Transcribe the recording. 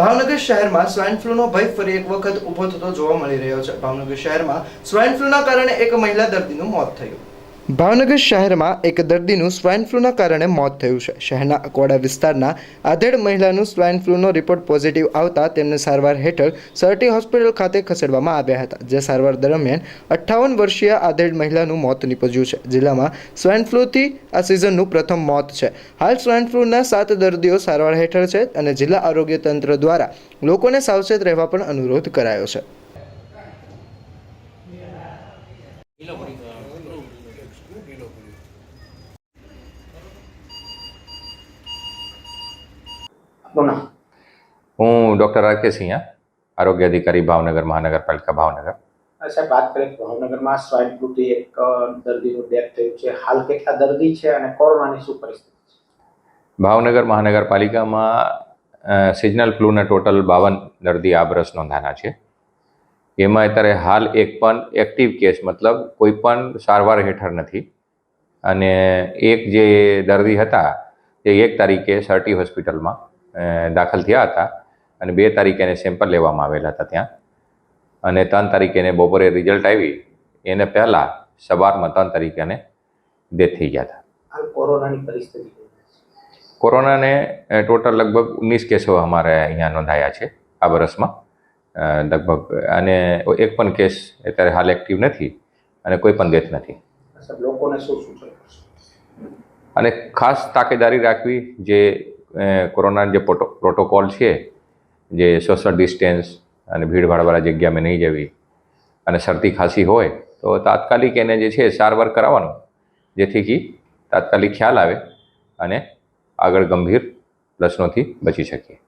ભાવનગર શહેરમાં સ્વાઇન ફ્લૂનો ભય ફરી એક વખત ઊભો થતો જોવા મળી રહ્યો છે. ભાવનગર શહેરમાં સ્વાઇન ફ્લૂના કારણે એક મહિલા દર્દીનું મોત થયું. ભાવનગર શહેરમાં એક દર્દીનું સ્વાઇન ફ્લૂના કારણે મોત થયું છે. શહેરના અકવાડા વિસ્તારના આધેડ મહિલાનું સ્વાઇન ફ્લૂનો રિપોર્ટ પોઝિટિવ આવતા તેમને સારવાર હેઠળ સરટી હોસ્પિટલ ખાતે ખસેડવામાં આવ્યા હતા, જે સારવાર દરમિયાન અઠ્ઠાવન વર્ષીય આધેડ મહિલાનું મોત નીપજ્યું છે. જિલ્લામાં સ્વાઇન ફ્લૂથી આ સિઝનનું પ્રથમ મોત છે. હાલ સ્વાઇન ફ્લૂના સાત દર્દીઓ સારવાર હેઠળ છે અને જિલ્લા આરોગ્ય તંત્ર દ્વારા લોકોને સાવચેત રહેવા પણ અનુરોધ કરાયો છે. બોલો. હું ડૉક્ટર આર કે સિંહ આરોગ્ય અધિકારી ભાવનગર મહાનગરપાલિકા ભાવનગર. સાહેબ વાત કરીએ તો ભાવનગરમાં સ્વાઇન ફ્લૂથી એક દર્દીનું ડેથ થયું છે. હાલ કેટલા દર્દી છે અને કોરોનાની શું પરિસ્થિતિ છે? ભાવનગર મહાનગરપાલિકામાં સિઝનલ ફ્લૂના ટોટલ બાવન દર્દી આ વર્ષ નોંધાના છે. એમાં અત્યારે હાલ એક પણ એક્ટિવ કેસ મતલબ કોઈ પણ સારવાર હેઠળ નથી. અને એક જે દર્દી હતા તે એક તારીખે સરટી હોસ્પિટલમાં દાખલ થયા હતા અને બે તારીખે એને સેમ્પલ લેવામાં આવેલા હતા ત્યાં. અને ત્રણ તારીખે એને બપોરે રિઝલ્ટ આવી. એને પહેલાં સવારમાં ત્રણ તારીખે એને ડેથ થઈ ગયા હતા. કોરોનાની પરિસ્થિતિ કોરોનાને ટોટલ લગભગ ઉન્નીસ કેસો અમારે અહીંયા નોંધાયા છે આ વર્ષમાં. લગભગ અને એક પણ કેસ અત્યારે હાલ એક્ટિવ નથી અને કોઈ પણ ડેથ નથી. અને ખાસ તાકેદારી રાખવી જે કોરોના કોરોનાના જે પ્રોટોકોલ છે જે સોશિયલ ડિસ્ટન્સ અને ભીડભાડવાળા જગ્યામાં નહીં જવી અને શરદી ખાંસી હોય તો તાત્કાલિક એને જે છે સારવાર કરાવવાનું જેથી કે તાત્કાલિક ખ્યાલ આવે અને આગળ ગંભીર પ્રશ્નોથી બચી શકીએ.